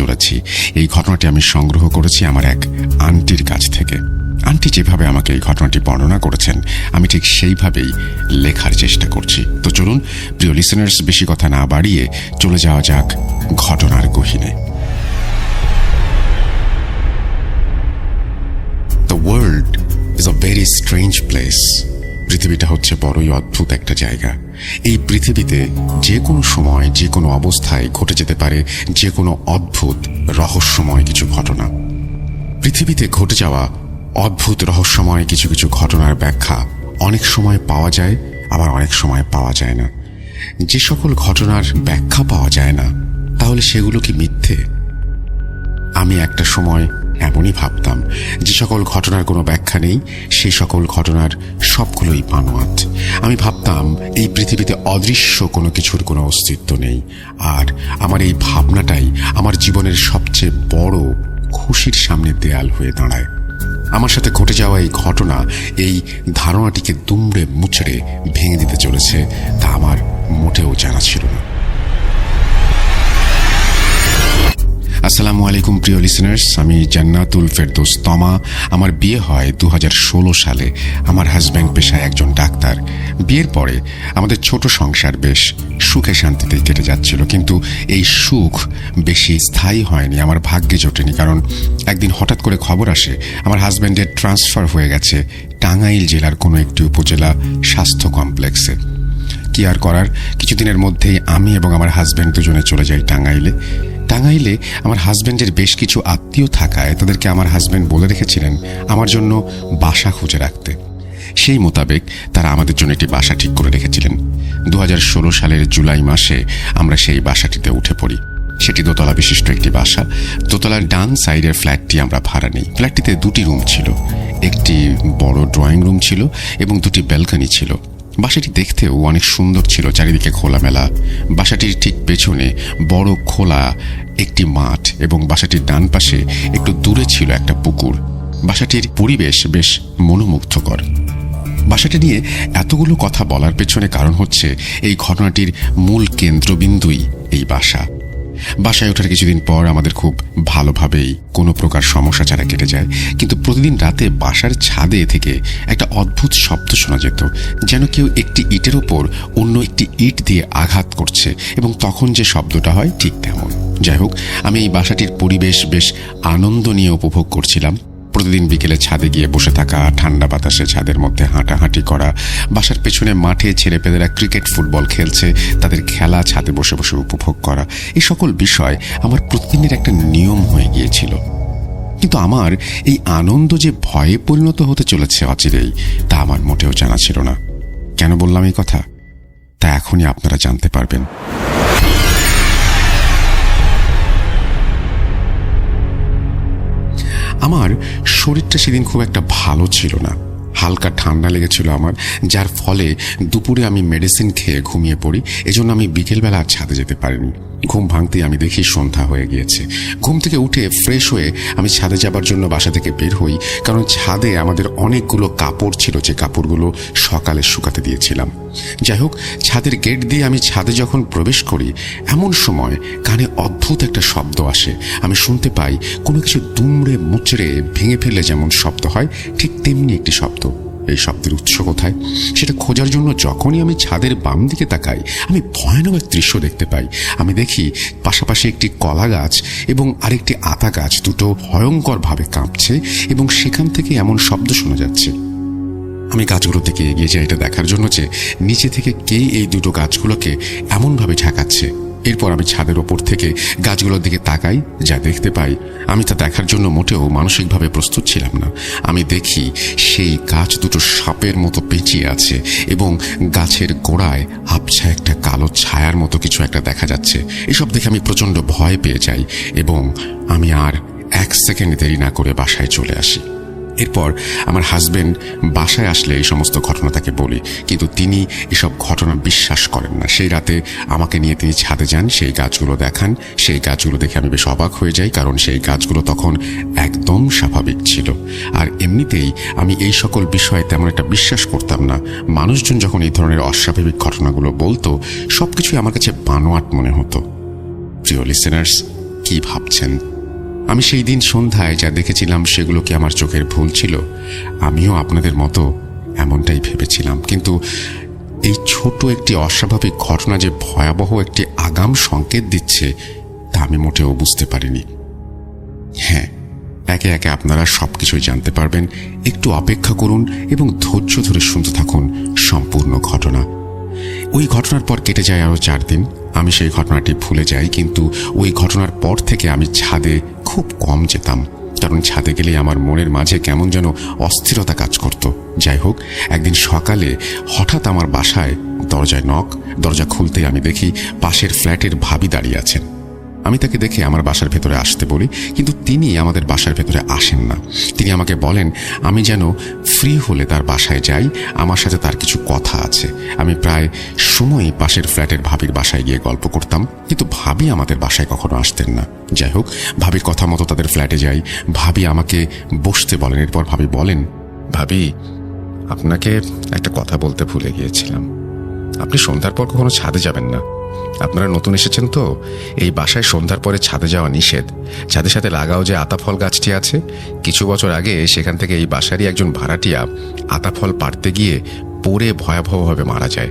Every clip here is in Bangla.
চলেছি। এই ঘটনাটি আমি সংগ্রহ করেছি আমার এক আন্টির কাছ থেকে। আন্টি যেভাবে আমাকে এই ঘটনাটি বর্ণনা করেছেন, আমি ঠিক সেইভাবেই লেখার চেষ্টা করছি। তো চলুন, প্রিয় লিসেনার্স বেশি কথা না বাড়িয়ে চলে যাওয়া যাক ঘটনার গহিনে। The world is a very strange place পৃথিবীটা হচ্ছে বড়ই অদ্ভুত একটা জায়গা। এই পৃথিবীতে যে কোনো সময়, যে কোনো অবস্থায় ঘটে যেতে পারে যে কোনো অদ্ভুত রহস্যময় কিছু ঘটনা। পৃথিবীতে ঘটে যাওয়া অদ্ভুত রহস্যময় কিছু কিছু ঘটনার ব্যাখ্যা অনেক সময় পাওয়া যায়, আবার অনেক সময় পাওয়া যায় না। যে সকল ঘটনার ব্যাখ্যা পাওয়া যায় না, তাহলে সেগুলো কি মিথ্যে? আমি একটা সময় এমনই ভাবতাম যে সকল ঘটনার কোনো ব্যাখ্যা নেই সেই সকল ঘটনার সবগুলোই বানোয়াট। আমি ভাবতাম এই পৃথিবীতে অদৃশ্য কোনো কিছুর কোনো অস্তিত্ব নেই, আর আমার এই ভাবনাটাই আমার জীবনের সবচেয়ে বড় খুশির সামনে দেয়াল হয়ে দাঁড়ায়। আমার সাথে ঘটে যাওয়া এই ঘটনা এই ধারণাটিকে দুমড়ে মুচড়ে ভেঙে দিতে চলেছে, তা আমার মোটেও জানা ছিল না। আসসালামু আলাইকুম, প্রিয় লিসেনার্স আমি জান্নাতুল ফেরদৌস তমা। আমার বিয়ে হয় দু হাজার ষোলো সালে। আমার হাজব্যান্ড পেশায় একজন ডাক্তার। বিয়ের পরে আমাদের ছোট সংসার বেশ সুখে শান্তিতে কেটে যাচ্ছিল, কিন্তু এই সুখ বেশি স্থায়ী হয়নি, আমার ভাগ্যে জোটেনি। কারণ একদিন হঠাৎ করে খবর আসে, আমার হাজব্যান্ডের ট্রান্সফার হয়ে গেছে টাঙ্গাইল জেলার কোনো একটি উপজেলা স্বাস্থ্য কমপ্লেক্সে কি আর করার? কিছুদিনের মধ্যেই আমি এবং আমার হাজব্যান্ড দুজনে চলে যাই টাঙ্গাইলে। টাঙ্গাইলে আমার হাজব্যান্ডের বেশ কিছু আত্মীয় থাকায় তাদেরকে আমার হাজব্যান্ড বলে রেখেছিলেন আমার জন্য বাসা খুঁজে রাখতে। সেই মোতাবেক তারা আমাদের জন্য একটি বাসা ঠিক করে রেখেছিলেন। দু হাজার ষোলো সালের জুলাই মাসে আমরা সেই বাসাটিতে উঠে পড়ি। সেটি দোতলা বিশিষ্ট একটি বাসা। দোতলার ডান সাইডের ফ্ল্যাটটি আমরা ভাড়া নিই। ফ্ল্যাটটিতে দুটি রুম ছিল। একটি বড় ড্রয়িং রুম ছিল এবং দুটি ব্যালকনি ছিল। বাসাটি দেখতেও অনেক সুন্দর ছিল চারিদিকে খোলামেলা। বাসাটির ঠিক পেছনে বড় খোলা একটি মাঠ এবং বাসাটির ডান পাশে একটু দূরে ছিল একটা পুকুর। বাসাটির পরিবেশ বেশ মনোমুগ্ধকর। বাসাটি নিয়ে এতগুলো কথা বলার পেছনে কারণ হচ্ছে এই ঘটনাটির মূল কেন্দ্রবিন্দুই এই বাসা। বাসায় ওঠার কিছুদিন পর আমাদের খুব ভালোভাবেই কোনো প্রকার সমস্যা ছাড়া কেটে যায়। কিন্তু প্রতিদিন রাতে বাসার ছাদে থেকে একটা অদ্ভুত শব্দ শোনা যেত, যেন কেউ একটি ইটের ওপর অন্য একটি ইট দিয়ে আঘাত করছে এবং তখন যে শব্দটা হয় ঠিক তেমন। যাই হোক, আমি এই বাসাটির পরিবেশ বেশ আনন্দ নিয়ে উপভোগ করছিলাম। প্রতিদিন বিকেলে ছাদে গিয়ে বসে থাকা ঠান্ডা বাতাসে ছাদের মধ্যে হাঁটাহাঁটি করা, বাসার পেছনে মাঠে ছেলেপেলেরা ক্রিকেট, ফুটবল খেলছে, তাদের খেলা ছাদে বসে বসে উপভোগ করা, এই সকল বিষয় আমার প্রতিদিনের একটা নিয়ম হয়ে গিয়েছিল। কিন্তু আমার এই আনন্দ যে ভয়ে পরিণত হতে চলেছে অচিরেই, তা আমার মোটেও জানা ছিল না। কেন বললাম এই কথা? তা এখনই আপনারা জানতে পারবেন। আমার শরীরটা সেদিন খুব একটা ভালো ছিল না। হালকা ঠান্ডা লেগেছিল আমার, যার ফলে দুপুরে আমি মেডিসিন খেয়ে ঘুমিয়ে পড়ি। এজন্য আমি বিকেলবেলা আর ছাদে যেতে পারিনি। ঘুম ভাঙতেই আমি দেখি সন্ধ্যা হয়ে গিয়েছে। ঘুম থেকে উঠে ফ্রেশ হয়ে আমি ছাদে যাবার জন্য বাসা থেকে বের হই, কারণ ছাদে আমাদের অনেকগুলো কাপড় ছিল, যে কাপড়গুলো সকালে শুকাতে দিয়েছিলাম। যাই হোক, ছাদের গেট দিয়ে আমি ছাদে যখন প্রবেশ করি, এমন সময় কানে অদ্ভুত একটা শব্দ আসে। আমি শুনতে পাই কোনো কিছু দুমড়ে মুচড়ে ভেঙে ফেললে যেমন শব্দ হয়, ঠিক তেমনি একটি শব্দ। এই শব্দের উৎস কোথায়? সেটা খোঁজার জন্য যখনই আমি ছাদের বাম দিকে তাকাই, আমি ভয়ানক এক দৃশ্য দেখতে পাই। আমি দেখি পাশাপাশি একটি কলা গাছ এবং আরেকটি আতা গাছ দুটো ভয়ঙ্করভাবে কাঁপছে এবং সেখান থেকে এমন শব্দ শোনা যাচ্ছে। আমি গাছগুলোর দিকে এগিয়ে যাই এটা দেখার জন্য যে নিচে থেকে কে এই দুটো গাছগুলোকে এমনভাবে ঠেকাচ্ছে। এরপর আমি ছাদের ওপর থেকে গাছগুলোর দিকে তাকাই, যা দেখতে পাই। আমি তা দেখার জন্য মোটেও মানসিকভাবে প্রস্তুত ছিলাম না। আমি দেখি সেই গাছ দুটো সাপের মতো পেঁচিয়ে আছে এবং গাছের গোড়ায় আবছা একটা কালো ছায়ার মতো কিছু একটা দেখা যাচ্ছে। এসব দেখে আমি প্রচণ্ড ভয় পেয়ে যাই এবং আমি আর এক সেকেন্ড দেরি না করে বাসায় চলে আসি। এরপর আমার হাজবেন্ড বাসায় আসলে এই সমস্ত ঘটনা তাকে বলি। কিন্তু তিনি এসব ঘটনা বিশ্বাস করেন না। সেই রাতে আমাকে নিয়ে তিনি ছাদে যান, সেই গাছগুলো দেখান। সেই গাছগুলো দেখে আমি বেশ অবাক হয়ে যাই, কারণ সেই গাছগুলো তখন একদম স্বাভাবিক ছিল। আর এমনিতেই আমি এই সকল বিষয়ে তেমন একটা বিশ্বাস করতাম না। মানুষজন যখন এই ধরনের অস্বাভাবিক ঘটনাগুলো বলতো সব কিছুই আমার কাছে বানোয়াট মনে হতো। প্রিয় লিসেনার্স কি ভাবছেন? আমি সেই দিন সন্ধ্যায় যা দেখেছিলাম সেগুলো কি আমার চোখের ভুল ছিল? আমিও আপনাদের মতো এমনটাই ভেবেছিলাম। কিন্তু এই ছোট একটি অস্বাভাবিক ঘটনা যে ভয়াবহ একটি আগাম সংকেত দিচ্ছে, তা আমি মোটেও বুঝতে পারিনি। হ্যাঁ একে একে আপনারা সব কিছুই জানতে পারবেন। একটু অপেক্ষা করুন এবং ধৈর্য ধরে শুনতে থাকুন সম্পূর্ণ ঘটনা। ওই ঘটনার পর কেটে যায় আরও চার দিন। আমি সেই ঘটনাটি ভুলে যাই, কিন্তু ওই ঘটনার পর থেকে আমি ছাদে খুব কম যেতাম। কারণ ছাদে গেলে আমার মনের মাঝে কেমন যেন অস্থিরতা কাজ করত। যাই হোক, একদিন সকালে হঠাৎ আমার বাসায় দরজায় নখ দরজা খুলতে আমি দেখি পাশের ফ্ল্যাটের ভাবি দাঁড়িয়ে আছেন। আমি তাকে দেখে আমার বাসার ভেতরে আসতে বলি, কিন্তু তিনি আমাদের বাসার ভেতরে আসেন না। তিনি আমাকে বলেন, আমি যেন ফ্রি হলে তার বাসায় যাই, আমার সাথে তার কিছু কথা আছে। আমি প্রায় সময়ই পাশের ফ্ল্যাটের ভাবির বাসায় গিয়ে গল্প করতাম, কিন্তু ভাবি আমাদের বাসায় কখনো আসতেন না। যাই হোক, ভাবির কথা মতো তাদের ফ্ল্যাটে যাই। ভাবি আমাকে বসতে বলেন, এরপর ভাবি বলেন, ভাবি, আপনাকে একটা কথা বলতে ভুলে গিয়েছিলাম। আপনি সন্ধ্যার পর কখনো ছাদে যাবেন না। আপনারা নতুন এসেছেন তো? এই বাসায় সন্ধ্যার পরে ছাদে যাওয়া নিষেধ। ছাদের সাথে লাগাও যে আতাফল গাছটি আছে, কিছু বছর আগে সেখান থেকে এই বাসারই একজন ভাড়াটিয়া আতাফল পাড়তে গিয়ে পড়ে ভয়াবহভাবে মারা যায়।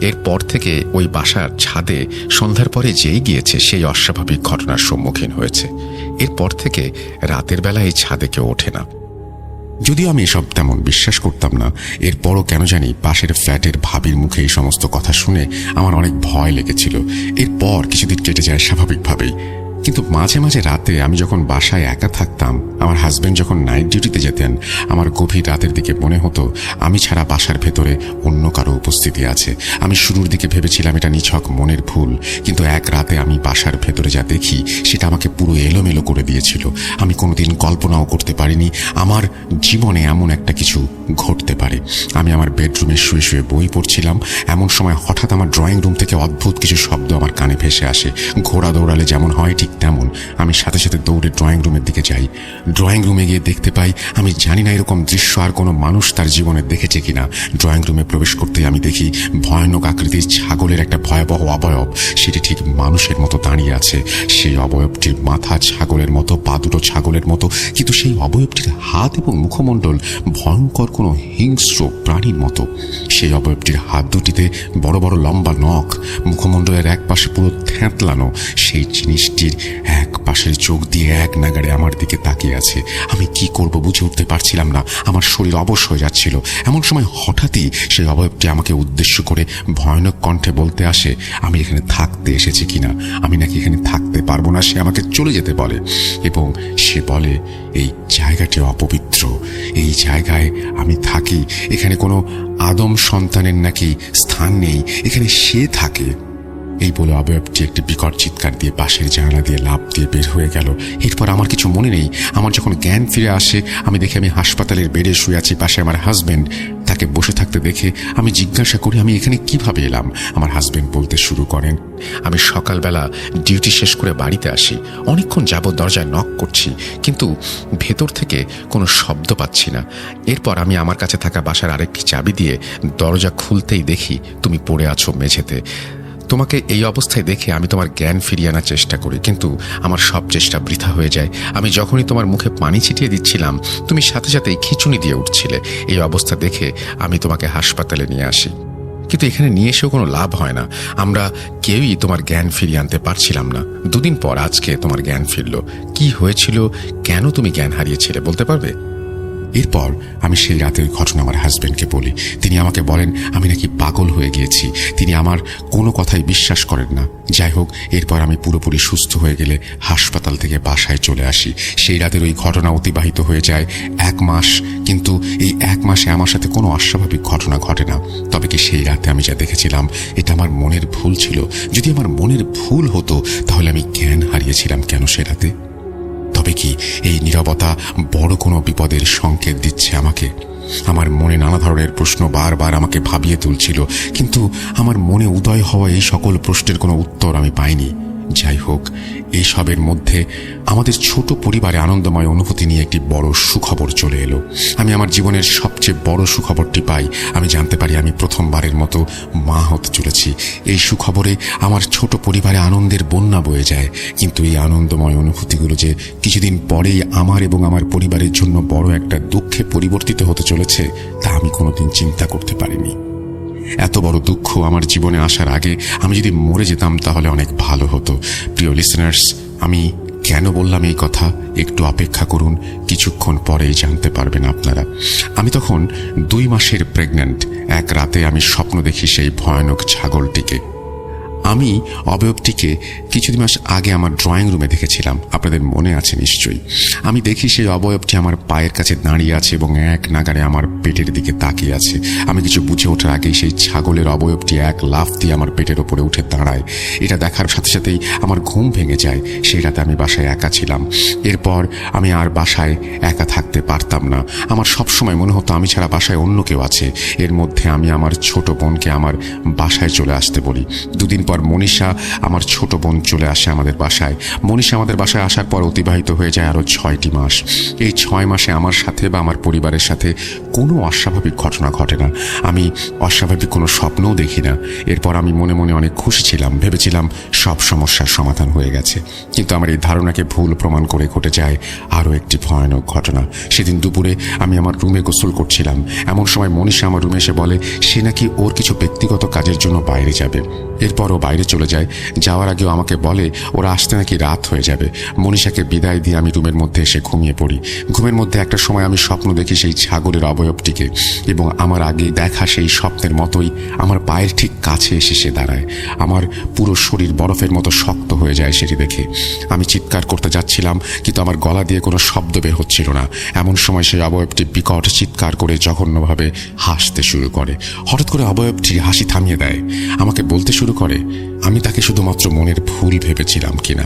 এরপর থেকে ওই বাসার ছাদে সন্ধ্যার পরে যেই গিয়েছে সেই অস্বাভাবিক ঘটনার সম্মুখীন হয়েছে। এরপর থেকে রাতের বেলা এই ছাদে কেউ ওঠে না। যদিও আমি এসব তেমন বিশ্বাস করতাম না, এরপরও কেন জানি পাশের ফ্ল্যাটের ভাবির মুখে এই সমস্ত কথা শুনে আমার অনেক ভয় লেগেছিল। এরপর কিছুদিন কেটে যায় স্বাভাবিকভাবেই। কিন্তু মাঝে মাঝে রাতে আমি যখন বাসায় একা থাকতাম, আমার হাজব্যান্ড যখন নাইট ডিউটিতে যেতেন, আমার গভীর রাতের দিকে মনে হতো, আমি ছাড়া বাসার ভেতরে অন্য কারও উপস্থিতি আছে। আমি শুরুর দিকে ভেবেছিলাম এটা নিছক মনের ভুল, কিন্তু এক রাতে আমি বাসার ভেতরে যা দেখি, সেটা আমাকে পুরো এলোমেলো করে দিয়েছিল। আমি কোনোদিন কল্পনাও করতে পারিনি, আমার জীবনে এমন একটা কিছু ঘটতে পারে। আমি আমার বেডরুমে শুয়ে শুয়ে বই পড়ছিলাম, এমন সময় হঠাৎ আমার ড্রয়িং রুম থেকে অদ্ভুত কিছু শব্দ আমার কানে ভেসে আসে। ঘোড়া দৌড়ালে যেমন হয়, ঠিক তেমন। আমি সাথে সাথে দৌড়ে ড্রয়িং রুমের দিকে যাই। ড্রয়িং রুমে গিয়ে দেখতে পাই, আমি জানি না এরকম দৃশ্য আর কোনো মানুষ তার জীবনে দেখেছে কিনা। ড্রয়িং রুমে প্রবেশ করতে আমি দেখি, ভয়ানক আকৃতির ছাগলের একটা ভয়াবহ অবয়ব। সেটি ঠিক মানুষের মতো দাঁড়িয়ে আছে। সেই অবয়বটির মাথা ছাগলের মতো, পা দুটো ছাগলের মতো, কিন্তু সেই অবয়বটির হাত এবং মুখমণ্ডল ভয়ঙ্কর কোনো হিংস্র প্রাণীর মতো। সেই অবয়বটির হাত দুটিতে বড় বড় লম্বা নখ, মুখমণ্ডলের এক পাশে পুরো থ্যাঁতলানো সেই জিনিসটির এক পাশের চোখ দিয়ে এক নাগাড়ে আমার দিকে তাকিয়ে আছে। আমি কি করব বুঝে উঠতে পারছিলাম না। আমার শরীর অবশ হয়ে যাচ্ছিল। এমন সময় হঠাৎই সেই অবয়বটি আমাকে উদ্দেশ্য করে ভয়ানক কণ্ঠে বলতে আসে, আমি এখানে থাকতে এসেছি কিনা? আমি নাকি এখানে থাকতে পারব না? সে আমাকে চলে যেতে বলে। এবং সে বলে, এই জায়গাটি অপবিত্র। এই জায়গায় আমি থাকি। এখানে কোনো আদম সন্তানের নাকি স্থান নেই। এখানে সে থাকে। এই বলে অবয়বটি একটি বিকট চিৎকার দিয়ে পাশের জানালা দিয়ে লাভ দিয়ে বের হয়ে গেল। এরপর আমার কিছু মনে নেই। আমার যখন জ্ঞান ফিরে আসে, আমি দেখি আমি হাসপাতালের বেডে শুয়ে আছি, পাশে আমার হাজবেন্ড তাকে বসে থাকতে দেখে আমি জিজ্ঞাসা করি, আমি এখানে কীভাবে এলাম? আমার হাজব্যান্ড বলতে শুরু করেন, আমি সকালবেলা ডিউটি শেষ করে বাড়িতে আসি। অনেকক্ষণ যাবৎ দরজায় নক করছি, কিন্তু ভেতর থেকে কোনো শব্দ পাচ্ছি না। এরপর আমি আমার কাছে থাকা বাসার আরেকটি চাবি দিয়ে দরজা খুলতেই দেখি, তুমি পড়ে আছো মেঝেতে। তোমাকে এই অবস্থায় দেখে আমি তোমার জ্ঞান ফিরিয়ে আনার চেষ্টা করি, কিন্তু আমার সব চেষ্টা বৃথা হয়ে যায়। আমি যখনই তোমার মুখে পানি ছিটিয়ে দিচ্ছিলাম, তুমি সাথে সাথেই খিচুনি দিয়ে উঠছিলে। এই অবস্থা দেখে আমি তোমাকে হাসপাতালে নিয়ে আসি। কিন্তু এখানে নিয়ে এসেও কোনো লাভ হয় না। আমরা কেউই তোমার জ্ঞান ফিরিয়ে আনতে পারছিলাম না। দুদিন পর আজকে তোমার জ্ঞান ফিরল। কি হয়েছিল? কেন তুমি জ্ঞান হারিয়েছিলে বলতে পারবে? এরপর আমি সেই রাতের ঘটনা আমার হাজব্যান্ডকে বলি। তিনি আমাকে বলেন, আমি নাকি পাগল হয়ে গিয়েছি। তিনি আমার কোনো কথাই বিশ্বাস করেন না। যাই হোক, এরপর আমি পুরোপুরি সুস্থ হয়ে গেলে হাসপাতাল থেকে বাসায় চলে আসি। সেই রাতের ওই ঘটনা অতিবাহিত হয়ে যায় এক মাস। কিন্তু এই এক মাসে আমার সাথে কোনো অস্বাভাবিক ঘটনা ঘটে না। তবে কি সেই রাতে আমি যা দেখেছিলাম, এটা আমার মনের ভুল ছিল? যদি আমার মনের ভুল হতো, তাহলে আমি জ্ঞান হারিয়েছিলাম কেন সে রাতে? তবে কি? এই নিরবতা বড় কোনো বিপদের সংকেত দিচ্ছে আমাকে। আমার মনে নানা ধরনের প্রশ্ন বারবার আমাকে ভাবিয়ে তুলছিল, কিন্তু আমার মনে উদয় হওয়া এই সকল প্রশ্নের কোনো উত্তর আমি পাইনি। যাই হোক এইসবের মধ্যে আমাদের ছোট পরিবারে আনন্দময় অনুভূতি নিয়ে একটি বড় সুখবর চলে এলো। আমি আমার জীবনের সবচেয়ে বড় সুখবরটি পাই। আমি জানতে পারি আমি প্রথমবারের মতো মা হতে চলেছি। এই সুখবরে আমার ছোট পরিবারে আনন্দের বন্যা বয়ে যায়। কিন্তু এই আনন্দময় অনুভূতিগুলো যে কিছুদিন পরেই আমার এবং আমার পরিবারের জন্য বড় একটা দুঃখে পরিবর্তিত হতে চলেছে, তা আমি কোনোদিন চিন্তা করতে পারিনি। এত বড় দুঃখ আমার জীবনে আসার আগে আমি যদি মরে যেতাম তাহলে অনেক ভালো হতো। প্রিয় লিসেনার্স আমি কেন বললাম এই কথা? একটু অপেক্ষা করুন, কিছুক্ষণ পরেই জানতে পারবেন আপনারা। আমি তখন দুই মাসের প্রেগন্যান্ট এক রাতে আমি স্বপ্ন দেখি সেই ভয়ানক ছাগলটিকে। আমি অবয়বটিকে কিছুদিন মাস আগে আমার ড্রয়িং রুমে দেখেছিলাম। আপনাদের মনে আছে নিশ্চয়ই। আমি দেখি সেই অবয়বটি আমার পায়ের কাছে দাঁড়িয়ে আছে এবং এক নাগারে আমার পেটের দিকে তাকিয়ে আছে। আমি কিছু বুঝে ওঠার আগেই সেই ছাগলের অবয়বটি এক লাফ দিয়ে আমার পেটের ওপরে উঠে দাঁড়ায়। এটা দেখার সাথে সাথেই আমার ঘুম ভেঙে যায়। সেই রাতে আমি বাসায় একা ছিলাম। এরপর আমি আর বাসায় একা থাকতে পারতাম না। আমার সবসময় মনে হতো আমি ছাড়া বাসায় অন্য কেউ আছে। এর মধ্যে আমি আমার ছোট বোনকে আমার বাসায় চলে আসতে বলি। দুদিন পর মনীষা, আমার ছোট বোন চলে আসে আমাদের বাসায়। মনীষা আমাদের বাসায় আসার পর অতিবাহিত হয়ে যায় আরও ছয়টি মাস। এই ছয় মাসে আমার সাথে বা আমার পরিবারের সাথে কোনো অস্বাভাবিক ঘটনা ঘটে না। আমি অস্বাভাবিক কোনো স্বপ্নও দেখি না। এরপর আমি মনে মনে অনেক খুশি ছিলাম, ভেবেছিলাম সব সমস্যার সমাধান হয়ে গেছে। কিন্তু আমার এই ধারণাকে ভুল প্রমাণ করে ঘটে যায় আরও একটি ভয়ানক ঘটনা। সেদিন দুপুরে আমি আমার রুমে গোসল করছিলাম। এমন সময় মনীষা আমার রুমে এসে বলে, সে নাকি ওর কিছু ব্যক্তিগত কাজের জন্য বাইরে যাবে। এরপর ও বাইরে চলে যায়। যাওয়ার আগেও আমাকে বলে, ওরা আসতে নাকি রাত হয়ে যাবে। মনীষাকে বিদায় দিয়ে আমি রুমের মধ্যে এসে ঘুমিয়ে পড়ি। ঘুমের মধ্যে একটা সময় আমি স্বপ্ন দেখি সেই ছাগলের অবয়বটিকে এবং আমার আগে দেখা সেই স্বপ্নের মতোই আমার পায়ের ঠিক কাছে এসে সে দাঁড়ায়। আমার পুরো শরীর বরফের মতো শক্ত হয়ে যায় সেটি দেখে। আমি চিৎকার করতে যাচ্ছিলাম, কিন্তু আমার গলা দিয়ে কোনো শব্দ বের হচ্ছিল না। এমন সময় সেই অবয়বটি বিকট চিৎকার করে জঘন্যভাবে হাসতে শুরু করে। হঠাৎ করে অবয়বটি হাসি থামিয়ে দেয়। আমাকে বলতে শুরু করে আমি তাকে শুধুমাত্র মনের ভুল ভেবেছিলাম কিনা।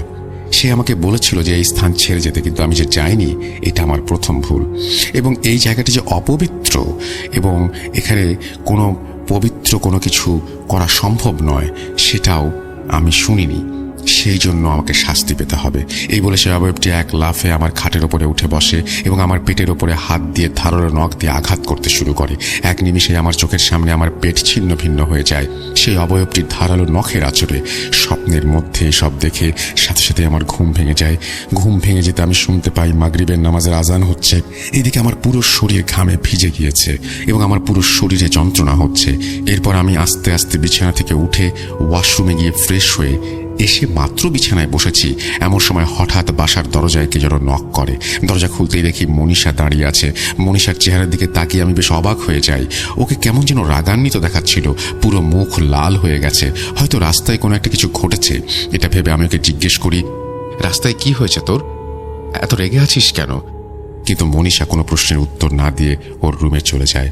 সে আমাকে বলেছিল যে এই স্থান ছেড়ে যেতে, কিন্তু আমি যে যাইনি, এটা আমার প্রথম ভুল। এবং এই জায়গাটি যে অপবিত্র এবং এখানে কোনো পবিত্র কোনো কিছু করা সম্ভব নয়, সেটাও আমি শুনিনি। সেই জন্য আমাকে শাস্তি পেতে হবে। এই বলে সে অবয়বটি এক লাফে আমার খাটের ওপরে উঠে বসে এবং আমার পেটের ওপরে হাত দিয়ে ধারালো নখ দিয়ে আঘাত করতে শুরু করে। এক নিমিষে আমার চোখের সামনে আমার পেট ছিন্ন ভিন্ন হয়ে যায়। সেই অবয়বটির ধারালো নখের আচরে স্বপ্নের মধ্যে সব দেখে সাথে সাথে আমার ঘুম ভেঙে যায়। ঘুম ভেঙে যেতে আমি শুনতে পাই মাগরিবের নামাজের আজান হচ্ছে। এদিকে আমার পুরো শরীর ঘামে ভিজে গিয়েছে এবং আমার পুরো শরীরে যন্ত্রণা হচ্ছে। এরপর আমি আস্তে আস্তে বিছানা থেকে উঠে ওয়াশরুমে গিয়ে ফ্রেশ হয়ে এসে মাত্র বিছানায় বসেছি। এমন সময় হঠাৎ বাসার দরজায় কে যেন নক করে। দরজা খুলতেই দেখি মনীষা দাঁড়িয়ে আছে। মনীষার চেহারার দিকে তাকিয়ে আমি বেশ অবাক হয়ে যাই। ওকে কেমন যেন রাগান্বিত দেখাচ্ছিল। পুরো মুখ লাল হয়ে গেছে। হয়তো রাস্তায় কোনো একটা কিছু ঘটেছে। এটা ভেবে আমি ওকে জিজ্ঞেস করি, রাস্তায় কি হয়েছে তোর? এত রেগে আছিস কেন? কিন্তু মনীষা কোনো প্রশ্নের উত্তর না দিয়ে ওর রুমে চলে যায়।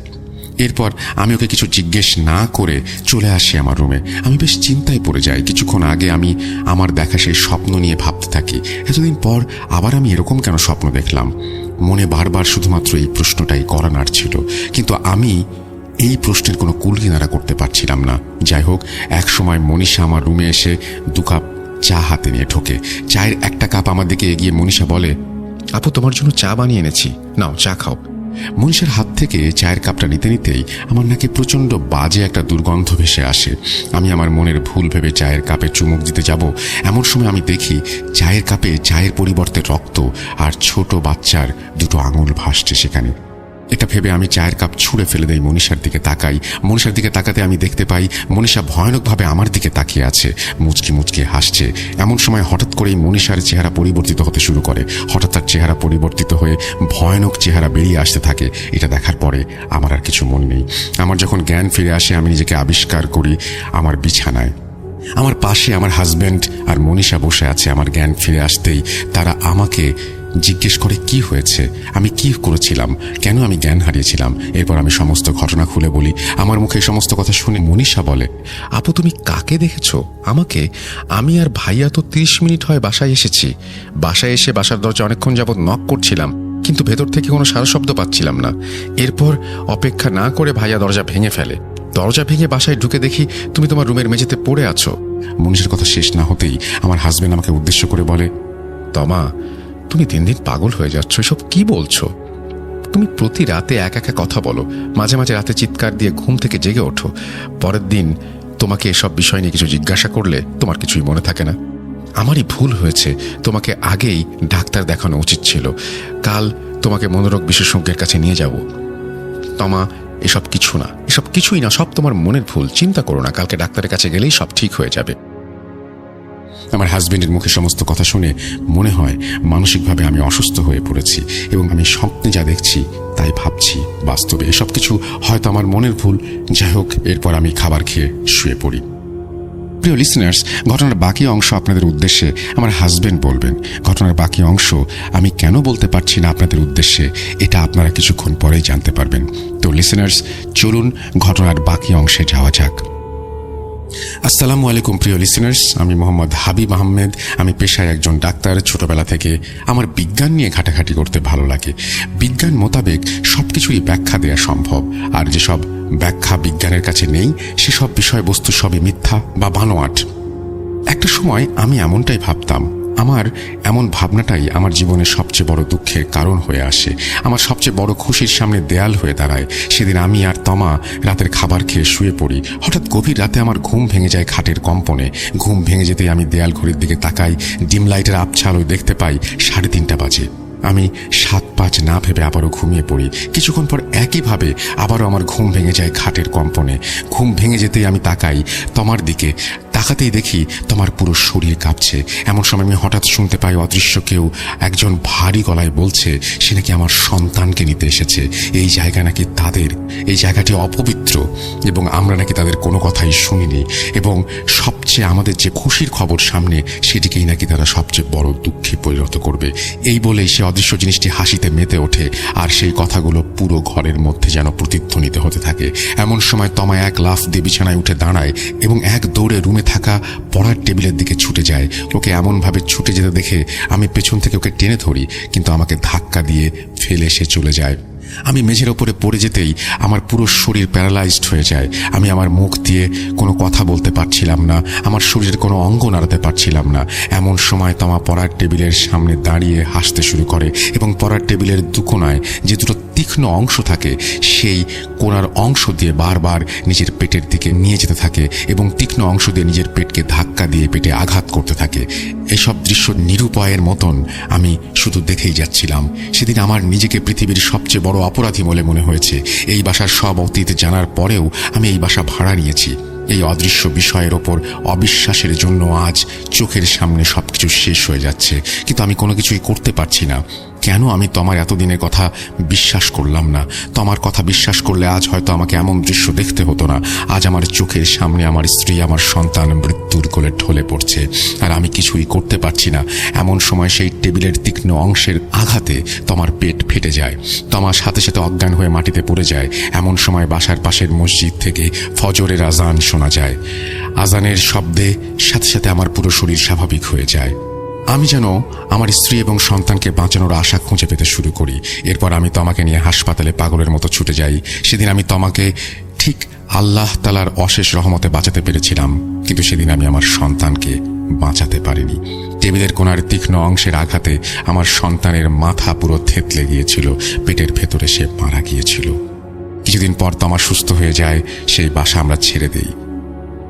এরপর আমি ওকে কিছু জিজ্ঞেস না করে চলে আসি আমার রুমে। আমি বেশ চিন্তায় পড়ে যাই। কিছুক্ষণ আগে আমি আমার দেখা সেই স্বপ্ন নিয়ে ভাবতে থাকি। এতদিন পর আবার আমি এরকম কেন স্বপ্ন দেখলাম? মনে বারবার শুধুমাত্র এই প্রশ্নটাই করা ছিল। কিন্তু আমি এই প্রশ্নের কোনো কুল কিনারা করতে পারছিলাম না। যাই হোক এক সময় মনীষা আমার রুমে এসে দু কাপ চা হাতে নিয়ে ঢোকে। চায়ের একটা কাপ আমার দিকে এগিয়ে মনীষা বলে, আপু, তোমার জন্য চা বানিয়ে এনেছি। নাও, চা খাও। মনীষার হাত থেকে চায়ের কাপটা নিতে নিতেই আমার নাকি প্রচণ্ড বাজে একটা দুর্গন্ধ ভেসে আসে। আমি আমার মনের ভুল ভেবে চায়ের কাপে চুমুক দিতে যাব। এমন সময় আমি দেখি চায়ের কাপে চায়ের পরিবর্তে রক্ত আর ছোট বাচ্চার দুটো আঙুল ভাসছে সেখানে। এটা ভেবে আমি চায়ের কাপ ছুঁড়ে ফেলে দেই মনীষার দিকে তাকাই। মনীষার দিকে তাকাতে আমি দেখতে পাই মনীষা ভয়ানকভাবে আমার দিকে তাকিয়ে আছে। মুচকি মুচকি হাসছে। এমন সময় হঠাৎ করেই মনীষার চেহারা পরিবর্তিত হতে শুরু করে। হঠাৎ তার চেহারা পরিবর্তিত হয়ে ভয়ানক চেহারা বেরিয়ে আসতে থাকে। এটা দেখার পরে আমার আর কিছু মনে নেই। আমার যখন জ্ঞান ফিরে আসে, আমি নিজেকে আবিষ্কার করি আমার বিছানায়। আমার পাশে আমার হাজব্যান্ড আর মনীষা বসে আছে, আমার জ্ঞান ফিরে আসতেই। তারা আমাকে জিজ্ঞেস করে, কি হয়েছে? আমি কি করেছিলাম? কেন আমি জ্ঞান হারিয়েছিলাম? এরপর আমি সমস্ত ঘটনা খুলে বলি। আমার মুখে সমস্ত কথা শুনে মনীষা বলে, আপু, তুমি কাকে দেখেছ? আমাকে? আমি আর ভাইয়া তো তিরিশ মিনিট হয় বাসায় এসেছি। বাসায় এসে বাসার দরজা অনেকক্ষণ যাবৎ নক করছিলাম, কিন্তু ভেতর থেকে কোনো সারা শব্দ পাচ্ছিলাম না। এরপর অপেক্ষা না করে ভাইয়া দরজা ভেঙে ফেলে। দরজা ভেঙে বাসায় ঢুকে দেখি তুমি তোমার রুমের মেঝেতে পড়ে আছো। মনীষের কথা শেষ না হতেই আমার হাজবেন্ড আমাকে উদ্দেশ্য করে বলে, তমা, তুমি দিন দিন পাগল হয়ে যাচ্ছ, এসব কি বলছো? তুমি প্রতি রাতে এক একা কথা বলো, মাঝে মাঝে রাতে চিৎকার দিয়ে ঘুম থেকে জেগে ওঠো। পরের দিন তোমাকে এসব বিষয় নিয়ে কিছু জিজ্ঞাসা করলে তোমার কিছুই মনে থাকে না। আমারই ভুল হয়েছে, তোমাকে আগেই ডাক্তার দেখানো উচিত ছিল। কাল তোমাকে মনোরোগ বিশেষজ্ঞের কাছে নিয়ে যাব। তমা এসব কিছু না, এসব কিছুই না, সব তোমার মনের ভুল, চিন্তা করো না, কালকে ডাক্তারের কাছে গেলেই সব ঠিক হয়ে যাবে। আমার হাজবেন্ডের মুখে সমস্ত কথা শুনে মনে হয় মানসিকভাবে আমি অসুস্থ হয়ে পড়েছি এবং আমি স্বপ্নে যা দেখছি, তাই ভাবছি বাস্তবে এসব কিছু হয়তো আমার মনের ভুল। যাই হোক, এরপর আমি খাবার খেয়ে শুয়ে পড়ি। প্রিয় লিসনার্স ঘটনার বাকি অংশ আপনাদের উদ্দেশ্যে আমার হাজবেন্ড বলবেন। ঘটনার বাকি অংশ আমি কেন বলতে পারছি না আপনাদের উদ্দেশ্যে, এটা আপনারা কিছুক্ষণ পরেই জানতে পারবেন। তো লিসনার্স চলুন ঘটনার বাকি অংশে যাওয়া যাক। আসসালামু আলাইকুম, প্রিয় লিসেনার্স আমি মোহাম্মদ হাবিব আহমেদ। আমি পেশায় একজন ডাক্তার। ছোটবেলা থেকে আমার বিজ্ঞান নিয়ে ঘাটাঘাটি করতে ভালো লাগে। বিজ্ঞান মোতাবেক সব কিছুই ব্যাখ্যা দেওয়া সম্ভব। আর যেসব ব্যাখ্যা বিজ্ঞানের কাছে নেই, সেসব বিষয়বস্তু সবই মিথ্যা বা বানোয়াট। একটা সময় আমি এমনটাই ভাবতাম আমার এমন ভাবনাটাই আমার জীবনের সবচেয়ে বড় দুঃখের কারণ হয়ে আসে। আমার সবচেয়ে বড় খুশির সামনে দেয়াল হয়ে দাঁড়ায়। সেদিন আমি আর তমা রাতের খাবার খেয়ে শুয়ে পড়ি। হঠাৎ গভীর রাতে আমার ঘুম ভেঙে যায় খাটের কম্পনে। ঘুম ভেঙে যেতেই আমি দেয়াল ঘড়ির দিকে তাকাই। ডিম লাইটের আবছালোয় দেখতে পাই সাড়ে তিনটা বাজে। আমি সাত পাঁচ না ভেবে আবারও ঘুমিয়ে পড়ি। কিছুক্ষণ পর একইভাবে আবারও আমার ঘুম ভেঙে যায় খাটের কম্পনে। ঘুম ভেঙে যেতেই আমি তাকাই তোমার দিকে। তাকাতেই দেখি তোমার পুরো শরীর কাঁপছে। এমন সময় আমি হঠাৎ শুনতে পাই অদৃশ্য কেউ একজন ভারী গলায় বলছে, সে নাকি আমার সন্তানকে নিতে এসেছে। এই জায়গা নাকি তাদের। এই জায়গাটি অপবিত্র এবং আমরা নাকি তাদের কোনো কথাই শুনিনি এবং সবচেয়ে আমাদের যে খুশির খবর সামনে, সেটিকেই নাকি তারা সবচেয়ে বড় দুঃখে পরিণত করবে। এই বলেই সে অদৃশ্য জিনিসটি হাসিতে মেতে ওঠে আর সেই কথাগুলো পুরো ঘরের মধ্যে যেন প্রতিধ্বনিত হতে থাকে। এমন সময় তমা এক লাফ দিয়ে বিছানায় উঠে দাঁড়ায় এবং এক দৌড়ে রুমে থাকা পড়ার টেবিলের দিকে ছুটে যায়। ওকে এমনভাবে ছুটে যেতে দেখে আমি পেছন থেকে ওকে টেনে ধরি, কিন্তু আমাকে ধাক্কা দিয়ে ফেলে সে চলে যায়। আমি মেঝের ওপরে পড়ে যেতেই আমার পুরো শরীর প্যারালাইজড হয়ে যায়। আমি আমার মুখ দিয়ে কোনো কথা বলতে পারছিলাম না। আমার শরীরের কোনো অঙ্গ নাড়াতে পারছিলাম না। এমন সময় তামা পড়ার টেবিলের সামনে দাঁড়িয়ে হাসতে শুরু করে এবং পড়ার টেবিলের দুকোনায় যে দুটো তীক্ষ্ণ অংশ থাকে, সেই কোনার অংশ দিয়ে বারবার নিজের পেটের দিকে নিয়ে যেতে থাকে এবং তীক্ষ্ণ অংশ দিয়ে নিজের পেটকে ধাক্কা দিয়ে পেটে আঘাত করতে থাকে। এসব দৃশ্য নিরুপায়ের মতন আমি শুধু দেখেই যাচ্ছিলাম। সেদিন আমার নিজেকে পৃথিবীর সবচেয়ে বড় অপরাধী বলে মনে হয়েছে। এই বাসার সব অতীত জানার পরেও আমি এই বাসা ভাড়া নিয়েছি। এই অদৃশ্য বিষয়ের ওপর অবিশ্বাসের জন্য আজ চোখের সামনে সব কিছু শেষ হয়ে যাচ্ছে। কিন্তু আমি কোনো কিছুই করতে পারছি না। কেন আমি তোমার এতদিনের কথা বিশ্বাস করলাম না? তোমার কথা বিশ্বাস করলে আজ হয়তো আমাকে এমন দৃশ্য দেখতে হতো না। আজ আমার চোখের সামনে আমার স্ত্রী, আমার সন্তান মৃত্যুর কোলে ঢলে পড়ছে। আর আমি কিছুই করতে পারছি না। এমন সময় সেই টেবিলের তীক্ষ্ণ অংশের আঘাতে তোমার পেট ফেটে যায়। তোমার সাথে সাথে অজ্ঞান হয়ে মাটিতে পড়ে যায়। এমন সময় বাসার পাশের মসজিদ থেকে ফজরের আজান শোনা যায়। আজানের শব্দে সাথে সাথে আমার পুরো শরীর স্বাভাবিক হয়ে যায়। আমি যেন আমার স্ত্রী এবং সন্তানকে বাঁচানোর আশা খুঁজে পেতে শুরু করি। এরপর আমি তোমাকে নিয়ে হাসপাতালে পাগলের মতো ছুটে যাই। সেদিন আমি তোমাকে ঠিক আল্লাহ তালার অশেষ রহমতে বাঁচাতে পেরেছিলাম। কিন্তু সেদিন আমি আমার সন্তানকে বাঁচাতে পারিনি। টেবিলের কোনার তীক্ষ্ণ অংশের আঘাতে আমার সন্তানের মাথা পুরো থেতলে গিয়েছিল। পেটের ভেতরে সে মারা গিয়েছিল। কিছুদিন পর তো আমার সুস্থ হয়ে যায়, সেই বাসা আমরা ছেড়ে দেই।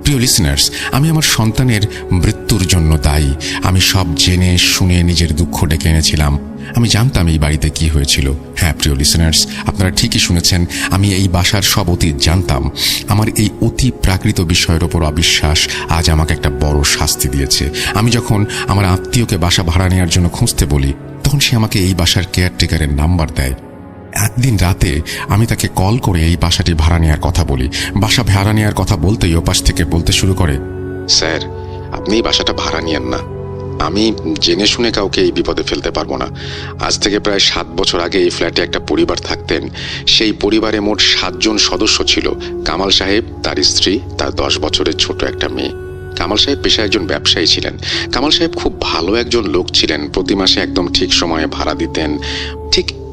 প্রিয় লিসনার্স আমি আমার সন্তানের মৃত্যুর জন্য দায়ী। আমি সব জেনে, শুনে নিজের দুঃখ ডেকে এনেছিলাম। আমি জানতাম এই বাড়িতে কি হয়েছিল। হ্যাঁ প্রিয় লিসনার্স আপনারা ঠিকই শুনেছেন, আমি এই বাসার সব অতীত জানতাম। আমার এই অতি প্রাকৃত বিষয়ের ওপর অবিশ্বাস আজ আমাকে একটা বড় শাস্তি দিয়েছে। আমি যখন আমার আত্মীয়কে বাসা ভাড়া নেওয়ার জন্য খুঁজতে বলি, তখন সে আমাকে এই বাসার কেয়ারটেকারের নাম্বার দেয়। একদিন রাতে আমি তাকে কল করে এই বাসাটি ভাড়া নেওয়ার কথা বলি। বাসা ভাড়া নেওয়ার কথা বলতেই ওপাশ থেকে বলতে শুরু করে, স্যার, আপনি বাসাটা ভাড়া নিয়েন না। আমি জেনে শুনে কাউকে এই বিপদে ফেলতে পারব না। আজ থেকে প্রায় সাত বছর আগে এই ফ্ল্যাটে একটা পরিবার থাকতেন। সেই পরিবারে মোট সাতজন সদস্য ছিল। কামাল সাহেব, তার স্ত্রী, তার দশ বছরের ছোট একটা মেয়ে। কামাল সাহেব পেশায় একজন ব্যবসায়ী ছিলেন। কামাল সাহেব খুব ভালো একজন লোক ছিলেন। প্রতি মাসে একদম ঠিক সময়ে ভাড়া দিতেন।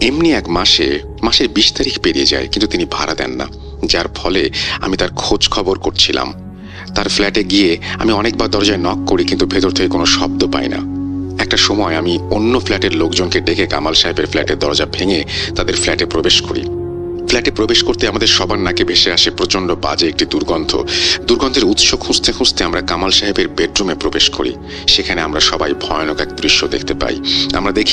এমনি এক মাসে, মাসের বিশ তারিখ পেরিয়ে যায়, কিন্তু তিনি ভাড়া দেন না, যার ফলে আমি তার খোঁজ খবর করছিলাম। তার ফ্ল্যাটে গিয়ে আমি অনেকবার দরজায় নক করি, কিন্তু ভেতর থেকে কোনো শব্দ পাই না। একটা সময় আমি অন্য ফ্ল্যাটের লোকজনকে ডেকে কামাল সাহেবের ফ্ল্যাটের দরজা ভেঙে তাদের ফ্ল্যাটে প্রবেশ করি। ফ্ল্যাটে প্রবেশ করতে আমাদের সবার নাকে ভেসে আসে প্রচণ্ড বাজে একটি দুর্গন্ধ। দুর্গন্ধের উৎস খুঁজতে খুঁজতে আমরা কামাল সাহেবের বেডরুমে প্রবেশ করি। সেখানে আমরা সবাই ভয়ানক এক দৃশ্য দেখতে পাই। আমরা দেখি